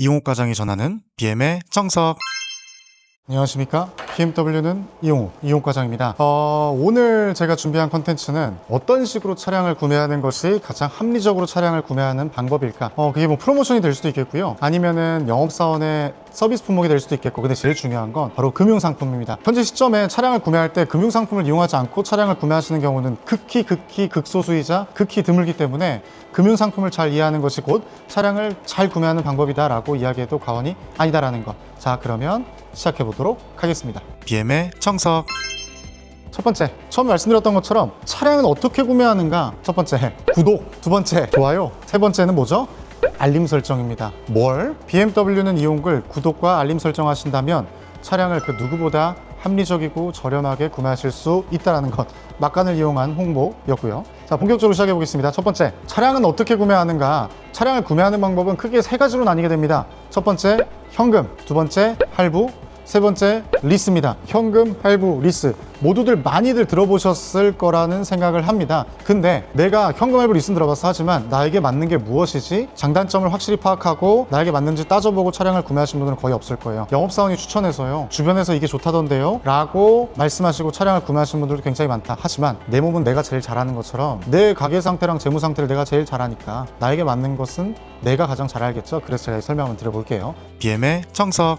이용욱 과장이 전하는 BM의 정석. 안녕하십니까? BMW는 이용욱, 이용욱 과장입니다. 어, 오늘 제가 준비한 컨텐츠는 어떤 식으로 차량을 구매하는 것이 가장 합리적으로 차량을 구매하는 방법일까? 어, 그게 뭐 프로모션이 될 수도 있겠고요. 아니면은 영업사원의 서비스 품목이 될 수도 있겠고, 근데 제일 중요한 건 바로 금융상품입니다. 현재 시점에 차량을 구매할 때 금융상품을 이용하지 않고 차량을 구매하시는 경우는 극히 극히 극소수이자 극히 드물기 때문에 금융상품을 잘 이해하는 것이 곧 차량을 잘 구매하는 방법이다 라고 이야기해도 과언이 아니다 라는 것. 자, 그러면 시작해 보도록 하겠습니다. BM의 청석. 첫 번째, 처음 말씀드렸던 것처럼 차량은 어떻게 구매하는가? 첫 번째, 구독. 두 번째, 좋아요. 세 번째는 뭐죠? 알림 설정입니다. 뭘? BMW는 이용글 구독과 알림 설정하신다면 차량을 그 누구보다 합리적이고 저렴하게 구매하실 수 있다는 것. 막간을 이용한 홍보였고요. 자, 본격적으로 시작해 보겠습니다. 첫 번째, 차량은 어떻게 구매하는가? 차량을 구매하는 방법은 크게 세 가지로 나뉘게 됩니다. 첫 번째, 현금. 두 번째, 할부. 세 번째 리스입니다. 현금, 할부, 리스 모두들 많이들 들어보셨을 거라는 생각을 합니다. 근데 내가 현금, 할부, 리스는 들어봤어 하지만 나에게 맞는 게 무엇이지? 장단점을 확실히 파악하고 나에게 맞는지 따져보고 차량을 구매하신 분들은 거의 없을 거예요. 영업사원이 추천해서요. 주변에서 이게 좋다던데요? 라고 말씀하시고 차량을 구매하신 분들도 굉장히 많다. 하지만 내 몸은 내가 제일 잘하는 것처럼 내 가게 상태랑 재무 상태를 내가 제일 잘하니까 나에게 맞는 것은 내가 가장 잘 알겠죠? 그래서 제가 설명 한번 드려볼게요. BM의 청석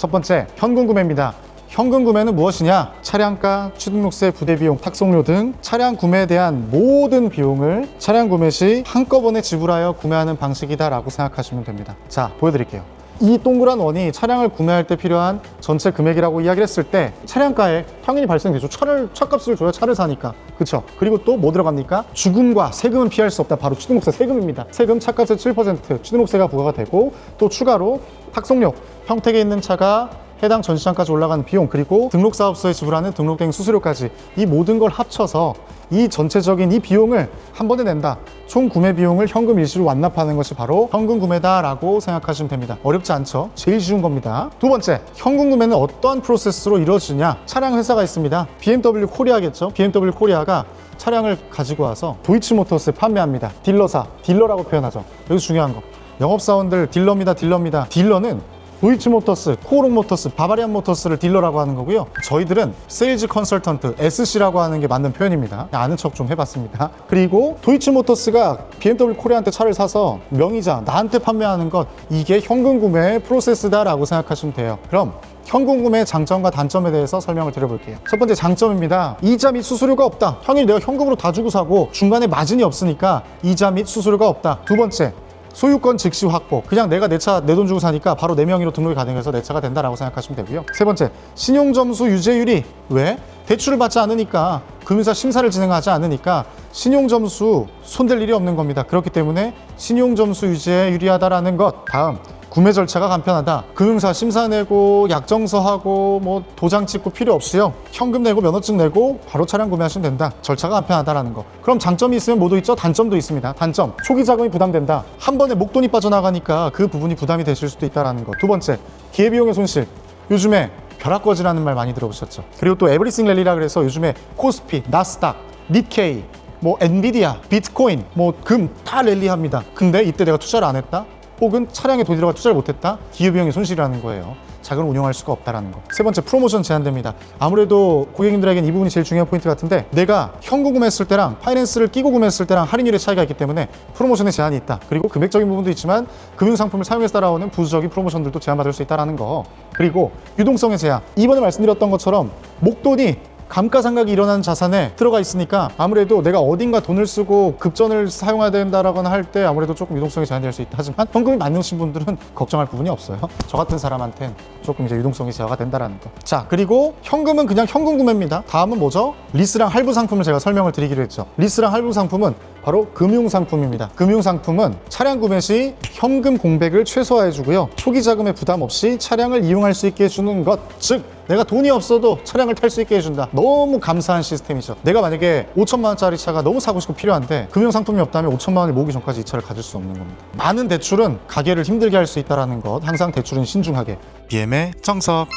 첫 번째, 현금 구매입니다. 현금 구매는 무엇이냐? 차량가, 취등록세, 부대비용, 탁송료 등 차량 구매에 대한 모든 비용을 차량 구매 시 한꺼번에 지불하여 구매하는 방식이다라고 생각하시면 됩니다. 자, 보여드릴게요. 이 동그란 원이 차량을 구매할 때 필요한 전체 금액이라고 이야기를 했을 때 차량가에 당연히 발생되죠. 차를 차값을 줘야 차를 사니까. 그렇죠? 그리고 또 뭐 들어갑니까? 주금과 세금은 피할 수 없다. 바로 취등록세 세금입니다. 세금 차값의 7% 취등록세가 부과가 되고 또 추가로 탁송료 평택에 있는 차가 해당 전시장까지 올라가는 비용 그리고 등록사업소에 지불하는 등록대행 수수료까지 이 모든 걸 합쳐서 이 전체적인 이 비용을 한 번에 낸다. 총 구매 비용을 현금 일시로 완납하는 것이 바로 현금 구매다라고 생각하시면 됩니다. 어렵지 않죠? 제일 쉬운 겁니다. 두 번째, 현금 구매는 어떠한 프로세스로 이루어지냐? 차량 회사가 있습니다. BMW 코리아겠죠? BMW 코리아가 차량을 가지고 와서 도이치모터스에 판매합니다. 딜러사, 딜러라고 표현하죠. 여기 중요한 거. 영업사원들 딜러입니다, 딜러입니다. 딜러는 도이치 모터스, 코오롱 모터스, 바바리안 모터스를 딜러라고 하는 거고요. 저희들은 세일즈 컨설턴트, SC라고 하는 게 맞는 표현입니다. 아는 척 좀 해봤습니다. 그리고 도이치 모터스가 BMW 코리아한테 차를 사서 명의자, 나한테 판매하는 것, 이게 현금 구매의 프로세스다라고 생각하시면 돼요. 그럼 현금 구매의 장점과 단점에 대해서 설명을 드려볼게요. 첫 번째 장점입니다. 이자 및 수수료가 없다. 당연히 내가 현금으로 다 주고 사고 중간에 마진이 없으니까 이자 및 수수료가 없다. 두 번째, 소유권 즉시 확보. 그냥 내가 내 차 내 돈 주고 사니까 바로 내 명의로 등록이 가능해서 내 차가 된다라고 생각하시면 되고요. 세 번째, 신용 점수 유죄율이 왜? 대출을 받지 않으니까 금융사 심사를 진행하지 않으니까 신용 점수 손댈 일이 없는 겁니다. 그렇기 때문에 신용 점수 유지에 유리하다라는 것. 다음, 구매 절차가 간편하다. 금융사 심사 내고 약정서 하고 뭐 도장 찍고 필요 없이요. 현금 내고 면허증 내고 바로 차량 구매하시면 된다. 절차가 간편하다라는 거. 그럼 장점이 있으면 모두 있죠. 단점도 있습니다. 단점. 초기 자금이 부담된다. 한 번에 목돈이 빠져나가니까 그 부분이 부담이 되실 수도 있다라는 거. 두 번째, 기회 비용의 손실. 요즘에 벼락거지라는 말 많이 들어보셨죠. 그리고 또 에브리싱 랠리라 그래서 요즘에 코스피, 나스닥, 니케이, 뭐 엔비디아, 비트코인, 뭐 금 다 랠리합니다. 근데 이때 내가 투자를 안 했다? 혹은 차량에 돈이 들어가 투자를 못했다? 기회비용의 손실이라는 거예요. 자금을 운용할 수가 없다라는 거. 세 번째 프로모션 제한됩니다. 아무래도 고객님들에겐 이 부분이 제일 중요한 포인트 같은데 내가 현금 구매했을 때랑 파이낸스를 끼고 구매했을 때랑 할인율의 차이가 있기 때문에 프로모션에 제한이 있다. 그리고 금액적인 부분도 있지만 금융 상품을 사용해서 따라오는 부수적인 프로모션들도 제한받을 수 있다라는 거. 그리고 유동성의 제한. 이번에 말씀드렸던 것처럼 목돈이 감가상각이 일어나는 자산에 들어가 있으니까 아무래도 내가 어딘가 돈을 쓰고 급전을 사용해야 된다라거나 할 때 아무래도 조금 유동성이 제한될 수 있다. 하지만 현금이 많으신 분들은 걱정할 부분이 없어요. 저 같은 사람한텐 조금 이제 유동성이 제어가 된다라는 거자 그리고 현금은 그냥 현금 구매입니다. 다음은 뭐죠? 리스랑 할부 상품을 제가 설명을 드리기로 했죠. 리스랑 할부 상품은 바로 금융상품입니다. 금융상품은 차량 구매 시 현금 공백을 최소화해 주고요. 초기 자금의 부담 없이 차량을 이용할 수 있게 해주는 것. 즉, 내가 돈이 없어도 차량을 탈 수 있게 해준다. 너무 감사한 시스템이죠. 내가 만약에 5천만 원짜리 차가 너무 사고 싶고 필요한데 금융상품이 없다면 5천만 원을 모으기 전까지 이 차를 가질 수 없는 겁니다. 많은 대출은 가게를 힘들게 할 수 있다는 것. 항상 대출은 신중하게. BM의 정석.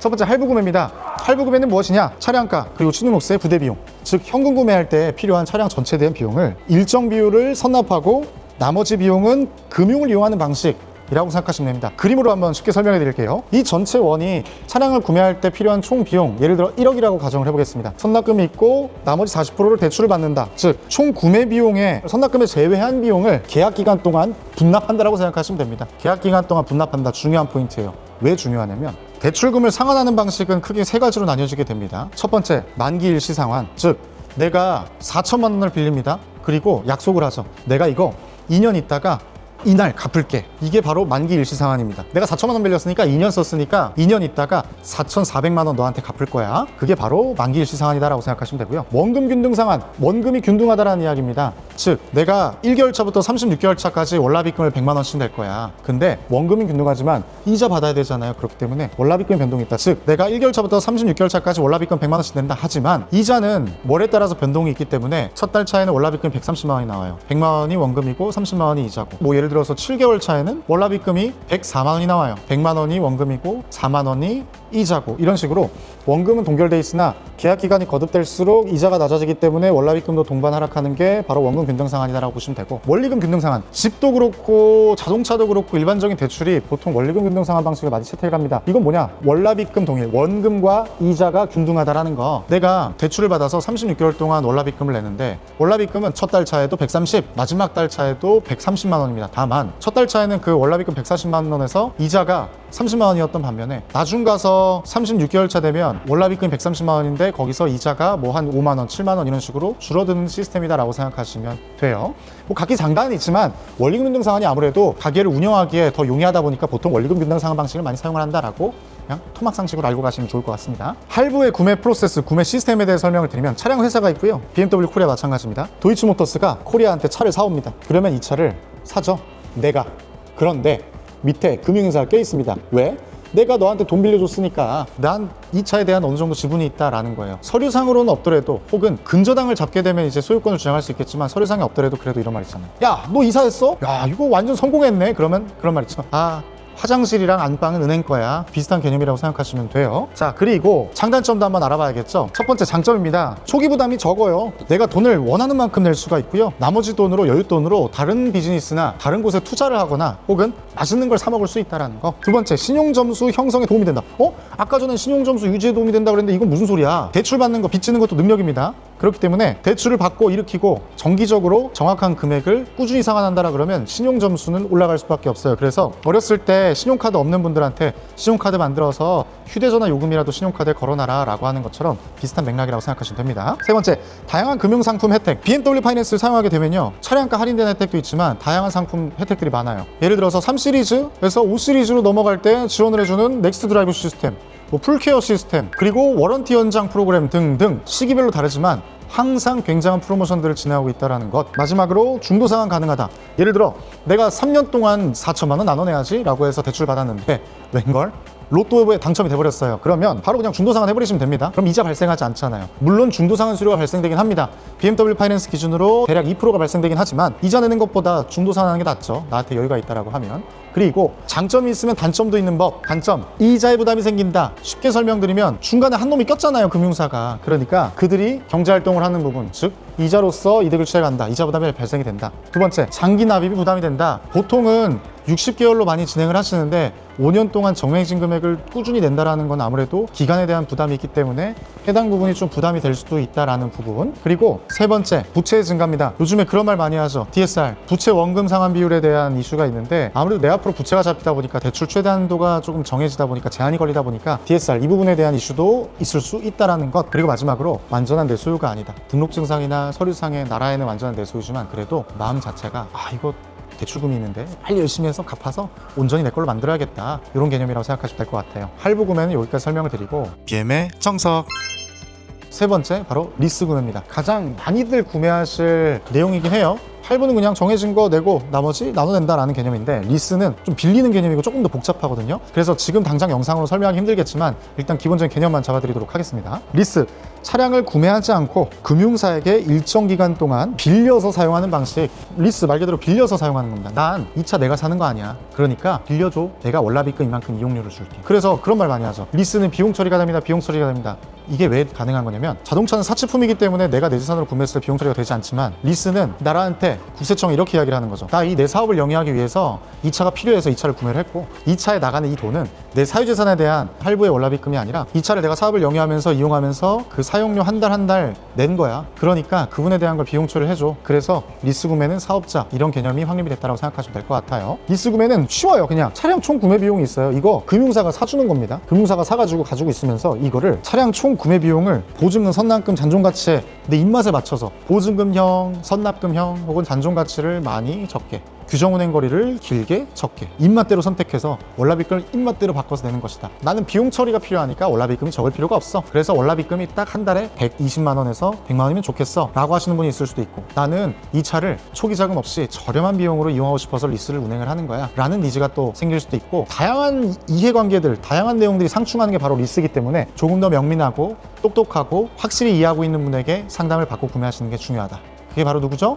첫 번째 할부 구매입니다. 할부 구매는 무엇이냐? 차량가 그리고 취등록세 부대 비용. 즉 현금 구매할 때 필요한 차량 전체에 대한 비용을 일정 비율을 선납하고 나머지 비용은 금융을 이용하는 방식 이라고 생각하시면 됩니다. 그림으로 한번 쉽게 설명해 드릴게요. 이 전체 원이 차량을 구매할 때 필요한 총 비용, 예를 들어 1억이라고 가정을 해보겠습니다. 선납금이 있고 나머지 40%를 대출을 받는다. 즉, 총 구매 비용에 선납금을 제외한 비용을 계약 기간 동안 분납한다라고 생각하시면 됩니다. 계약 기간 동안 분납한다. 중요한 포인트예요. 왜 중요하냐면 대출금을 상환하는 방식은 크게 세 가지로 나뉘어지게 됩니다. 첫 번째, 만기 일시 상환. 즉, 내가 4천만 원을 빌립니다. 그리고 약속을 하죠. 내가 이거 2년 있다가 이날 갚을게. 이게 바로 만기 일시 상환입니다. 내가 4천만 원 빌렸으니까 2년 썼으니까 2년 있다가 4,400만 원 너한테 갚을 거야. 그게 바로 만기 일시 상환이다라고 생각하시면 되고요. 원금 균등 상환. 원금이 균등하다라는 이야기입니다. 즉, 내가 1개월 차부터 36개월 차까지 월납입금을 100만 원씩 낼 거야. 근데 원금이 균등하지만 이자 받아야 되잖아요. 그렇기 때문에 월납입금 변동이 있다. 즉, 내가 1개월 차부터 36개월 차까지 월납입금 100만 원씩 낸다. 하지만 이자는 월에 따라서 변동이 있기 때문에 첫 달 차에는 월납입금 130만 원이 나와요. 100만 원이 원금이고 30만 원이 이자고. 뭐 예를 들어서 7개월 차에는 월납입금이 104만 원이 나와요. 100만 원이 원금이고 4만 원이 이자고 이런 식으로 원금은 동결돼 있으나 계약 기간이 거듭될수록 이자가 낮아지기 때문에 월납입금도 동반 하락하는 게 바로 원금 균등 상환이다라고 보시면 되고 원리금 균등 상환 집도 그렇고 자동차도 그렇고 일반적인 대출이 보통 원리금 균등 상환 방식을 많이 채택을 합니다. 이건 뭐냐 월납입금 동일 원금과 이자가 균등하다라는 거 내가 대출을 받아서 36개월 동안 월납입금을 내는데 월납입금은 첫 달 차에도 130 마지막 달 차에도 130만 원입니다. 다만 첫 달 차에는 그 월납입금 140만 원에서 이자가 30만 원이었던 반면에 나중 가서 36개월 차 되면 월납입금이 130만 원인데 거기서 이자가 뭐 한 5만 원, 7만 원 이런 식으로 줄어드는 시스템이다라고 생각하시면 돼요. 뭐 각기 장단은 있지만 원리금 균등 상환이 아무래도 가게를 운영하기에 더 용이하다 보니까 보통 원리금 균등 상환 방식을 많이 사용을 한다라고 그냥 토막 상식으로 알고 가시면 좋을 것 같습니다. 할부의 구매 프로세스, 구매 시스템에 대해 설명을 드리면 차량 회사가 있고요. BMW 코리아 마찬가지입니다. 도이치모터스가 코리아한테 차를 사옵니다. 그러면 이 차를 사죠. 내가. 그런데 밑에 금융회사가 껴 있습니다. 왜? 내가 너한테 돈 빌려줬으니까 난 이 차에 대한 어느 정도 지분이 있다라는 거예요. 서류상으로는 없더라도 혹은 근저당을 잡게 되면 이제 소유권을 주장할 수 있겠지만 서류상에 없더라도 그래도 이런 말 있잖아요. 야, 너 이사했어? 야, 이거 완전 성공했네. 그러면 그런 말 있죠. 아, 화장실이랑 안방은 은행 거야. 비슷한 개념이라고 생각하시면 돼요. 자, 그리고 장단점도 한번 알아봐야겠죠. 첫 번째 장점입니다. 초기 부담이 적어요. 내가 돈을 원하는 만큼 낼 수가 있고요. 나머지 돈으로 여윳돈으로 다른 비즈니스나 다른 곳에 투자를 하거나 혹은 맛있는 걸 사 먹을 수 있다라는 거. 두 번째, 신용 점수 형성에 도움이 된다. 어? 아까 전에 신용 점수 유지에 도움이 된다 그랬는데 이건 무슨 소리야? 대출 받는 거, 빚지는 것도 능력입니다. 그렇기 때문에 대출을 받고 일으키고 정기적으로 정확한 금액을 꾸준히 상환한다라 그러면 신용 점수는 올라갈 수밖에 없어요. 그래서 어렸을 때 신용카드 없는 분들한테 신용카드 만들어서 휴대전화 요금이라도 신용카드에 걸어놔라라고 하는 것처럼 비슷한 맥락이라고 생각하시면 됩니다. 세 번째, 다양한 금융 상품 혜택. BMW 파이낸스를 사용하게 되면요. 차량가 할인된 혜택도 있지만 다양한 상품 혜택들이 많아요. 예를 들어서 3 시리즈에서 5 시리즈로 넘어갈 때 지원을 해주는 넥스트 드라이브 시스템, 뭐 풀케어 시스템, 그리고 워런티 연장 프로그램 등등 시기별로 다르지만 항상 굉장한 프로모션들을 진행하고 있다는 것. 마지막으로 중도 상환 가능하다. 예를 들어 내가 3년 동안 4천만 원 나눠내야지 라고 해서 대출 받았는데 웬걸? 로또에 당첨이 돼버렸어요. 그러면 바로 그냥 중도상환 해버리시면 됩니다. 그럼 이자 발생하지 않잖아요. 물론 중도상환 수료가 발생되긴 합니다. BMW 파이낸스 기준으로 대략 2%가 발생되긴 하지만 이자 내는 것보다 중도상환하는 게 낫죠. 나한테 여유가 있다라고 하면. 그리고 장점이 있으면 단점도 있는 법. 단점. 이자의 부담이 생긴다. 쉽게 설명드리면 중간에 한 놈이 꼈잖아요. 금융사가. 그러니까 그들이 경제 활동을 하는 부분. 즉 이자로서 이득을 취해간다. 이자 부담이 발생이 된다. 두 번째. 장기 납입이 부담이 된다. 보통은 60개월로 많이 진행을 하시는데 5년 동안 정해진 금액을 꾸준히 낸다라는 건 아무래도 기간에 대한 부담이 있기 때문에 해당 부분이 좀 부담이 될 수도 있다라는 부분. 그리고 세 번째, 부채의 증가입니다. 요즘에 그런 말 많이 하죠. DSR, 부채 원금 상환 비율에 대한 이슈가 있는데 아무래도 내 앞으로 부채가 잡히다 보니까 대출 최대 한도가 조금 정해지다 보니까 제한이 걸리다 보니까 DSR 이 부분에 대한 이슈도 있을 수 있다라는 것. 그리고 마지막으로 완전한 내 소유가 아니다. 등록증상이나 서류상에 나라에는 완전한 내 소유지만 그래도 마음 자체가 아 이거 대출금이 있는데 빨리 열심히 해서 갚아서 온전히 내 걸로 만들어야겠다. 이런 개념이라고 생각하시면 될 것 같아요. 할부 구매는 여기까지 설명을 드리고 BM의 정석. 세 번째 바로 리스 구매입니다. 가장 많이들 구매하실 내용이긴 해요 할부는 그냥 정해진 거 내고 나머지 나눠낸다라는 개념인데 리스는 좀 빌리는 개념이고 조금 더 복잡하거든요. 그래서 지금 당장 영상으로 설명하기 힘들겠지만 일단 기본적인 개념만 잡아드리도록 하겠습니다. 리스 차량을 구매하지 않고 금융사에게 일정 기간 동안 빌려서 사용하는 방식. 리스 말 그대로 빌려서 사용하는 겁니다. 난 이 차 내가 사는 거 아니야. 그러니까 빌려줘. 내가 월납입금 이만큼 이용료를 줄게. 그래서 그런 말 많이 하죠. 리스는 비용 처리가 됩니다. 비용 처리가 됩니다. 이게 왜 가능한 거냐면 자동차는 사치품이기 때문에 내가 내 재산으로 구매했을 때 비용 처리가 되지 않지만 리스는 나라한테 국세청이 이렇게 이야기를 하는 거죠. 나 이 내 사업을 영위하기 위해서 이 차가 필요해서 이 차를 구매를 했고 이 차에 나가는 이 돈은 내 사유재산에 대한 할부의 월납입금이 아니라 이 차를 내가 사업을 영위하면서 이용하면서 그 사용료 한 달 한 달 낸 거야. 그러니까 그분에 대한 걸 비용 처리를 해줘. 그래서 리스 구매는 사업자 이런 개념이 확립이 됐다고 생각하시면 될 것 같아요. 리스 구매는 쉬워요. 그냥 차량 총 구매 비용이 있어요. 이거 금융사가 사주는 겁니다. 금융사가 사가지고 가지고 있으면서 이거를 차량 총 구매 비용을 보증금, 선납금, 잔존가치에 내 입맛에 맞춰서 보증금형, 선납금형 혹은 잔존가치를 많이 적게 규정 운행 거리를 길게 적게 입맛대로 선택해서 월납입금을 입맛대로 바꿔서 내는 것이다. 나는 비용 처리가 필요하니까 월납입금이 적을 필요가 없어. 그래서 월납입금이 딱 한 달에 120만 원에서 100만 원이면 좋겠어. 라고 하시는 분이 있을 수도 있고 나는 이 차를 초기 자금 없이 저렴한 비용으로 이용하고 싶어서 리스를 운행을 하는 거야. 라는 니즈가 또 생길 수도 있고 다양한 이해관계들, 다양한 내용들이 상충하는 게 바로 리스이기 때문에 조금 더 명민하고 똑똑하고 확실히 이해하고 있는 분에게 상담을 받고 구매하시는 게 중요하다. 그게 바로 누구죠?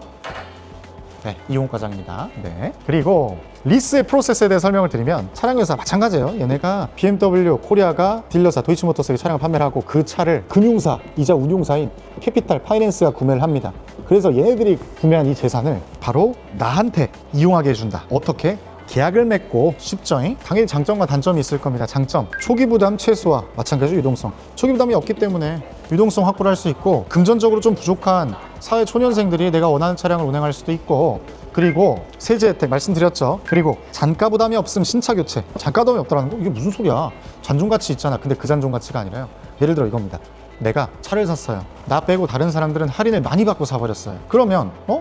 네, 이용 과장입니다. 네. 그리고 리스의 프로세스에 대해 설명을 드리면 차량 회사 마찬가지예요. 얘네가 BMW 코리아가 딜러사 도이치모터스에게 차량을 판매를 하고 그 차를 금융사 이자 운용사인 캐피탈 파이낸스가 구매를 합니다. 그래서 얘네들이 구매한 이 재산을 바로 나한테 이용하게 해준다. 어떻게? 계약을 맺고 쉽죠? 잉? 당연히 장점과 단점이 있을 겁니다. 장점 초기 부담 최소화 마찬가지로 유동성 초기 부담이 없기 때문에 유동성 확보를 할 수 있고 금전적으로 좀 부족한 사회 초년생들이 내가 원하는 차량을 운행할 수도 있고 그리고 세제 혜택 말씀드렸죠. 그리고 잔가 부담이 없음 신차 교체. 잔가 부담이 없다는 거 이게 무슨 소리야? 잔존 가치 있잖아. 근데 그 잔존 가치가 아니라요. 예를 들어 이겁니다. 내가 차를 샀어요. 나 빼고 다른 사람들은 할인을 많이 받고 사버렸어요. 그러면 어?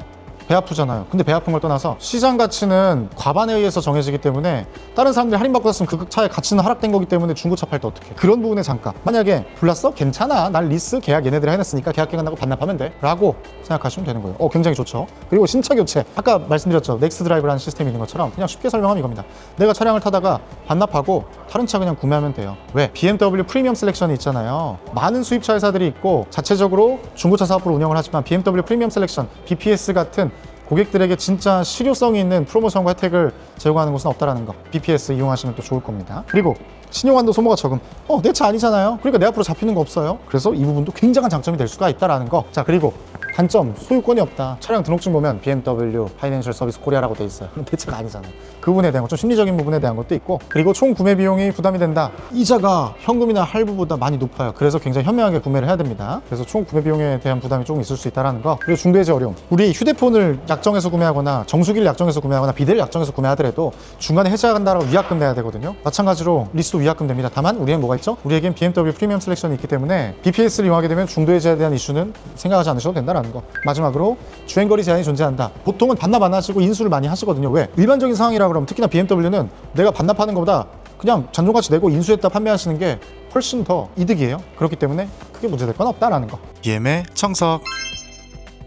배 아프잖아요. 근데 배 아픈 걸 떠나서 시장 가치는 과반에 의해서 정해지기 때문에 다른 사람들이 할인받고 샀으면 그 차의 가치는 하락된 거기 때문에 중고차 팔 때 어떻게? 그런 부분의 잠깐. 만약에 불났어? 괜찮아. 난 리스 계약 얘네들이 해놨으니까 계약 기간 나고 반납하면 돼. 라고 생각하시면 되는 거예요. 어, 굉장히 좋죠. 그리고 신차 교체. 아까 말씀드렸죠. 넥스 드라이브라는 시스템이 있는 것처럼 그냥 쉽게 설명하면 이겁니다. 내가 차량을 타다가 반납하고 다른 차 그냥 구매하면 돼요. 왜? BMW 프리미엄 셀렉션이 있잖아요. 많은 수입차 회사들이 있고 자체적으로 중고차 사업으로 운영을 하지만 BMW 프리미엄 셀렉션, BPS 같은 고객들에게 진짜 실효성이 있는 프로모션과 혜택을 제공하는 곳은 없다라는 거. BPS 이용하시면 또 좋을 겁니다. 그리고 신용한도 소모가 적음. 어, 내 차 아니잖아요. 그러니까 내 앞으로 잡히는 거 없어요. 그래서 이 부분도 굉장한 장점이 될 수가 있다라는 거. 자, 그리고 단점, 소유권이 없다. 차량 등록증 보면 BMW 파이낸셜 서비스 코리아라고 돼 있어요. 그럼 내 차가 아니잖아요. 그 부분에 대한 것, 좀 심리적인 부분에 대한 것도 있고, 그리고 총 구매 비용이 부담이 된다. 이자가 현금이나 할부보다 많이 높아요. 그래서 굉장히 현명하게 구매를 해야 됩니다. 그래서 총 구매 비용에 대한 부담이 조금 있을 수 있다는 거. 그리고 중도해지 어려움. 우리 휴대폰을 약정해서 구매하거나 정수기를 약정해서 구매하거나 비대를 약정해서 구매하더라도 중간에 해지한다라고 위약금 내야 되거든요. 마찬가지로 리스도 위약금 됩니다. 다만 우리에겐 뭐가 있죠? 우리에겐 BMW 프리미엄 셀렉션이 있기 때문에 BPS를 이용하게 되면 중도해지에 대한 이슈는 생각하지 않으셔도 된다는 거. 마지막으로 주행거리 제한이 존재한다. 보통은 반납 안 하시고 인수를 많이 하시거든요. 왜? 일반적인 상황이라 그러면 특히나 BMW는 내가 반납하는 것보다 그냥 잔존가치 내고 인수했다 판매하시는 게 훨씬 더 이득이에요. 그렇기 때문에 크게 문제될 건 없다라는 거. BM의 청석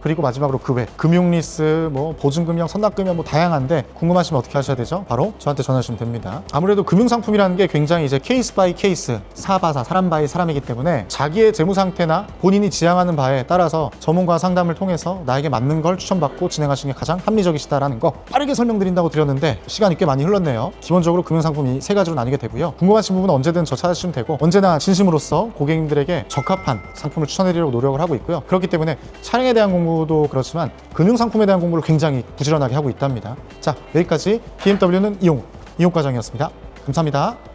그리고 마지막으로 그 외 금융리스, 뭐 보증금형, 선납금형 뭐 다양한데 궁금하시면 어떻게 하셔야 되죠? 바로 저한테 전화주시면 됩니다. 아무래도 금융상품이라는 게 굉장히 이제 케이스 바이 케이스, 사바사, 사람 바이 사람이기 때문에 자기의 재무 상태나 본인이 지향하는 바에 따라서 전문가 상담을 통해서 나에게 맞는 걸 추천받고 진행하시는 게 가장 합리적이시다라는 거 빠르게 설명드린다고 드렸는데 시간이 꽤 많이 흘렀네요. 기본적으로 금융상품이 세 가지로 나뉘게 되고요. 궁금하신 부분은 언제든 저 찾으시면 되고 언제나 진심으로서 고객님들에게 적합한 상품을 추천해드리려고 노력을 하고 있고요. 그렇기 때문에 차량에 대한 공부도 그렇지만 금융상품에 대한 공부를 굉장히 부지런하게 하고 있답니다. 자 여기까지 BMW는 이용 이용 과정이었습니다. 감사합니다.